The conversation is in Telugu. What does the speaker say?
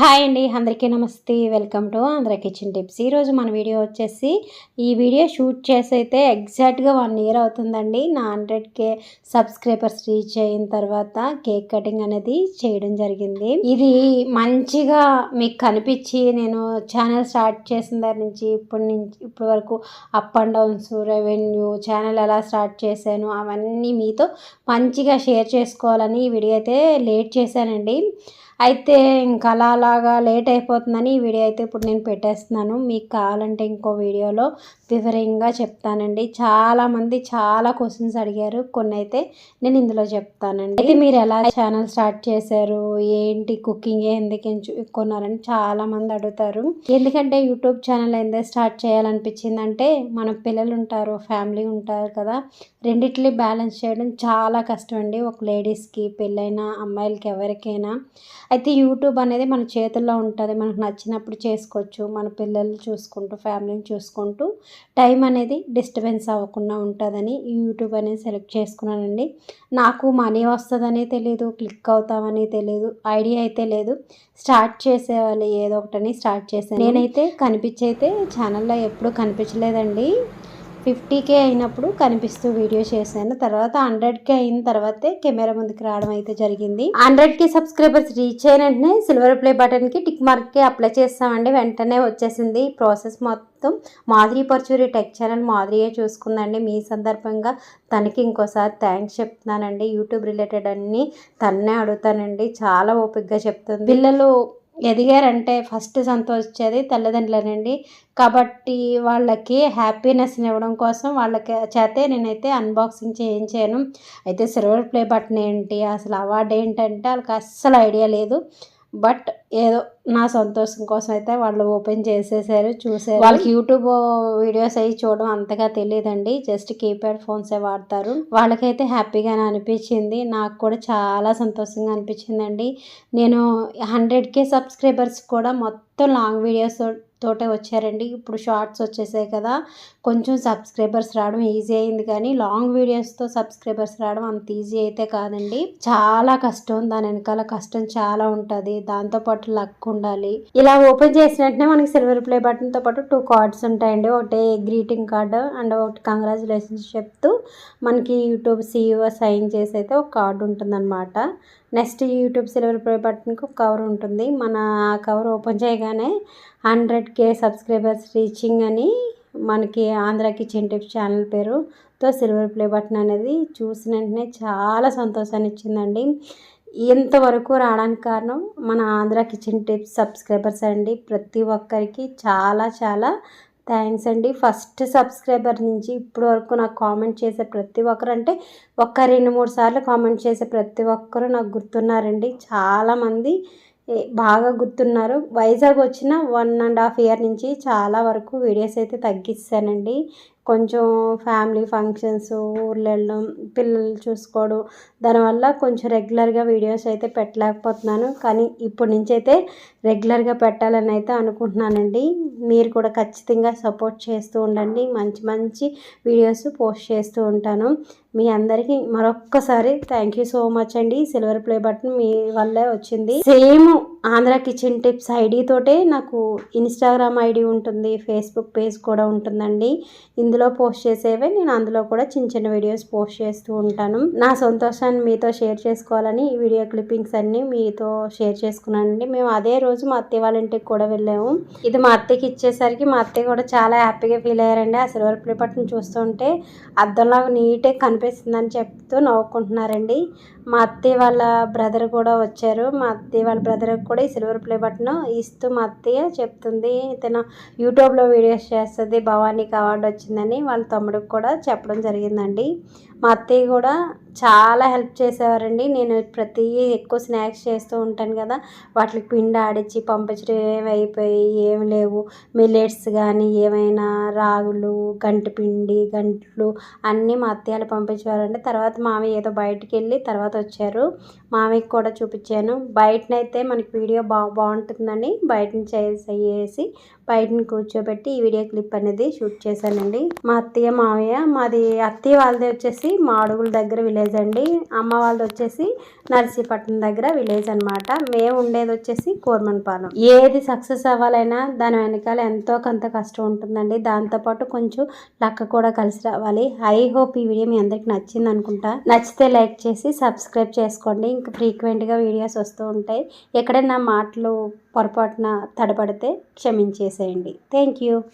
హాయ్ అండి అందరికీ నమస్తే. Welcome to Andhra kitchen tips. ఈరోజు మన వీడియో వచ్చేసి ఈ వీడియో షూట్ చేసి అయితే ఎగ్జాక్ట్గా వన్ ఇయర్ అవుతుందండి. నా హండ్రెడ్ కే సబ్స్క్రైబర్స్ రీచ్ అయిన తర్వాత కేక్ కటింగ్ అనేది చేయడం జరిగింది. ఇది మంచిగా మీకు కనిపించి నేను ఛానల్ స్టార్ట్ చేసిన దగ్గర నుంచి ఇప్పటి నుంచి ఇప్పటి వరకు up and downs revenue channel ఎలా స్టార్ట్ చేశాను అవన్నీ మీతో మంచిగా షేర్ చేసుకోవాలని ఈ వీడియో అయితే లేట్ చేశానండి. అయితే ఇంకా అలా అలాగా లేట్ అయిపోతుందని ఈ వీడియో అయితే ఇప్పుడు నేను పెట్టేస్తున్నాను. మీకు కావాలంటే ఇంకో వీడియోలో వివరంగా చెప్తానండి. చాలామంది చాలా క్వశ్చన్స్ అడిగారు. కొన్ని అయితే నేను ఇందులో చెప్తానండి. అయితే మీరు ఎలా ఛానల్ స్టార్ట్ చేశారు? ఏంటి? కుకింగ్ ఎందుకు ఎంచుకున్నారని చాలామంది అడుగుతారు. ఎందుకంటే యూట్యూబ్ ఛానల్ ఎందుకు స్టార్ట్ చేయాలనిపించిందంటే మన పిల్లలు ఉంటారు ఫ్యామిలీ ఉంటారు కదా. రెండిట్లీ బ్యాలెన్స్ చేయడం చాలా కష్టం అండి. ఒక లేడీస్కి పెళ్ళైన అమ్మాయిలకి ఎవరికైనా. అయితే యూట్యూబ్ అనేది మన చేతుల్లో ఉంటుంది. మనకు నచ్చినప్పుడు చేసుకోవచ్చు. మన పిల్లలు చూసుకుంటూ ఫ్యామిలీని చూసుకుంటూ టైం అనేది డిస్టర్బెన్స్ అవ్వకుండా ఉంటుందని యూట్యూబ్ అనేది సెలెక్ట్ చేసుకున్నానండి. నాకు మనీ వస్తుందని తెలియదు క్లిక్ అవుతామని తెలియదు ఐడియా అయితే లేదు. స్టార్ట్ చేసేవాళ్ళు ఏదో ఒకటని స్టార్ట్ చేశాను. నేనైతే కనిపించైతే ఛానల్లో ఎప్పుడూ కనిపించలేదండి. ఫిఫ్టీకే అయినప్పుడు కనిపిస్తూ వీడియో చేశాను. తర్వాత హండ్రెడ్ కే అయిన తర్వాతే కెమెరా ముందుకు రావడం అయితే జరిగింది. హండ్రెడ్ కే సబ్స్క్రైబర్స్ రీచ్ అయిన వెంటనే సిల్వర్ ప్లే బటన్కి టిక్ మార్క్కి అప్లై చేస్తామండి. వెంటనే వచ్చేసింది ప్రాసెస్ మొత్తం. మాధురి పర్చూరి టెక్ ఛానల్ మాధురియే చూసుకుందండి. మీ సందర్భంగా తనకి ఇంకోసారి థ్యాంక్స్ చెప్తున్నానండి. యూట్యూబ్ రిలేటెడ్ అన్ని తన్నే అడుగుతానండి. చాలా ఓపిక్గా చెప్తుంది. పిల్లలు ఎదిగారంటే ఫస్ట్ సంతోషించేది తల్లిదండ్రులనండి. కాబట్టి వాళ్ళకి హ్యాపీనెస్ ఇవ్వడం కోసం వాళ్ళకి చేతే నేనైతే అన్బాక్సింగ్ చేయించాను. అయితే సిల్వర్ ప్లే బటన్ ఏంటి? అసలు అవార్డు ఏంటంటే వాళ్ళకి అస్సలు ఐడియా లేదు. బట్ ఏదో నా సంతోషం కోసం అయితే వాళ్ళు ఓపెన్ చేసేసారు చూసారు. వాళ్ళకి యూట్యూబ్ వీడియోస్ అవి చూడడం అంతగా తెలియదండి జస్ట్ కీప్యాడ్ ఫోన్సే వాడతారు. వాళ్ళకైతే హ్యాపీగానే అనిపించింది. నాకు కూడా చాలా సంతోషంగా అనిపించిందండి. నేను హండ్రెడ్ కే సబ్స్క్రైబర్స్ కూడా మొత్తం లాంగ్ వీడియోస్ తోటే వచ్చారండి. ఇప్పుడు షార్ట్స్ వచ్చేసాయి కదా కొంచెం సబ్స్క్రైబర్స్ రావడం ఈజీ అయింది కానీ లాంగ్ వీడియోస్తో సబ్స్క్రైబర్స్ రావడం అంత ఈజీ అయితే కాదండి. చాలా కష్టం దాని వెనకాల కష్టం చాలా ఉంటుంది. దాంతోపాటు లక్ ఉండాలి. ఇలా ఓపెన్ చేసిన వెంటనే మనకి సిల్వర్ ప్లే బటన్తో పాటు టూ కార్డ్స్ ఉంటాయండి. ఒకటి గ్రీటింగ్ కార్డు అండ్ ఒకటి కంగ్రాచులేషన్స్ చెప్తూ మనకి యూట్యూబ్ సీఈఓ సైన్ చేసి అయితే ఒక కార్డు ఉంటుందన్నమాట. నెక్స్ట్ యూట్యూబ్ సిల్వర్ ప్లే బటన్కి ఒక కవర్ ఉంటుంది. మన కవర్ ఓపెన్ చేయగానే హండ్రెడ్ కే సబ్స్క్రైబర్స్ రీచింగ్ అని మనకి ఆంధ్ర కిచెన్ టిప్స్ ఛానల్ పేరుతో సిల్వర్ ప్లే బటన్ అనేది చూసిన వెంటనే చాలా సంతోషాన్ని ఇచ్చిందండి. ఇంతవరకు రావడానికి కారణం? మన ఆంధ్ర కిచెన్ టిప్స్ సబ్స్క్రైబర్స్ అండి. ప్రతి ఒక్కరికి చాలా చాలా థ్యాంక్స్ అండి. ఫస్ట్ సబ్స్క్రైబర్ నుంచి ఇప్పటి వరకు నాకు కామెంట్ చేసే ప్రతి ఒక్కరు అంటే ఒక్క రెండు మూడు సార్లు కామెంట్ చేసే ప్రతి ఒక్కరు నాకు గుర్తున్నారండి. చాలామంది బాగా గుర్తున్నారు. వైజాగ్ వచ్చిన వన్ అండ్ హాఫ్ ఇయర్ నుంచి చాలా వరకు వీడియోస్ అయితే తగ్గిస్తానండి. కొంచెం ఫ్యామిలీ ఫంక్షన్స్ ఊర్లు వెళ్ళడం పిల్లలు చూసుకోవడం దానివల్ల కొంచెం రెగ్యులర్గా వీడియోస్ అయితే పెట్టలేకపోతున్నాను. కానీ ఇప్పటి నుంచి అయితే రెగ్యులర్గా పెట్టాలని అయితే అనుకుంటున్నానండి. మీరు కూడా ఖచ్చితంగా సపోర్ట్ చేస్తూ ఉండండి. మంచి మంచి వీడియోస్ పోస్ట్ చేస్తూ ఉంటాను. మీ అందరికీ మరొక్కసారి థ్యాంక్ యూ సో మచ్ అండి. సిల్వర్ ప్లే బటన్ మీ వల్లే వచ్చింది. Same Andhra kitchen tips ID తోటే నాకు ఇన్స్టాగ్రామ్ ఐడి ఉంటుంది ఫేస్బుక్ పేజ్ కూడా ఉంటుందండి. ఇందులో పోస్ట్ చేసేవే నేను అందులో కూడా చిన్న చిన్న వీడియోస్ పోస్ట్ చేస్తూ ఉంటాను. నా సంతోషాన్ని మీతో షేర్ చేసుకోవాలని ఈ వీడియో క్లిప్పింగ్స్ అన్నీ మీతో షేర్ చేసుకున్నానండి. మేము అదే రోజు మా అత్తయ్య వాళ్ళ ఇంటికి కూడా వెళ్ళాము. ఇది మా అత్తయ్యకి ఇచ్చేసరికి మా అత్తయ్య కూడా చాలా హ్యాపీగా ఫీల్ అయ్యారండి. ఆ సిల్వర్ ప్లేపట్ని చూస్తుంటే అద్దంలాగా నీట్గా కనిపిస్తుందని చెప్తూ నవ్వుకుంటున్నారండి. మా అత్తయ్య వాళ్ళ బ్రదర్ కూడా వచ్చారు. మా అత్తయ్య వాళ్ళ బ్రదర్కి కూడా ఈ సిల్వర్ ప్లే బటన్ ఇస్తూ మా అత్తయ్య చెప్తుంది తన యూట్యూబ్లో వీడియోస్ చేస్తుంది భవానీకి అవార్డు వచ్చిందని వాళ్ళ తమ్ముడికి కూడా చెప్పడం జరిగిందండి. మా అత్తయ్య కూడా చాలా హెల్ప్ చేసేవారండి. నేను ప్రతి ఎక్కువ స్నాక్స్ చేస్తూ ఉంటాను కదా వాటికి పిండి ఆడించి పంపించడం ఏమైపోయి అయిపోయి ఏమి లేవు. మిల్లెట్స్ కానీ ఏమైనా రాగులు గంటి పిండి గంట్లు అన్నీ మా అత్తయ్యలు పంపించేవారండి. తర్వాత మామయ్య ఏదో బయటికి వెళ్ళి తర్వాత వచ్చారు. మామయ్యకి కూడా చూపించాను. బయటనైతే మనకి వీడియో బా బాగుంటుందని బయట నుంచి వేసి బయటని కూర్చోబెట్టి ఈ వీడియో క్లిప్ అనేది షూట్ చేశానండి. మా అత్తయ్య మామయ్య మాది అత్తయ్య వాళ్ళది వచ్చేసి మాడుగుల దగ్గర విలేజ్ అండి. అమ్మ వాళ్ళది వచ్చేసి నర్సీపట్నం దగ్గర విలేజ్ అనమాట మేము ఉండేది వచ్చేసి కోర్మన్పాలెం. ఏది సక్సెస్ అవ్వాలైనా దాని వెనకాల ఎంతో కొంత కష్టం ఉంటుందండి. దాంతోపాటు కొంచెం లక్క కూడా కలిసి రావాలి. ఐ హోప్ ఈ వీడియో మీ అందరికి నచ్చింది అనుకుంటా. నచ్చితే లైక్ చేసి సబ్స్క్రైబ్ చేసుకోండి. ఇంకా ఫ్రీక్వెంట్గా వీడియోస్ వస్తూ ఉంటాయి. ఎక్కడైనా మాటలు పొరపాటున తడబడితే క్షమించేసేయండి. Thank you.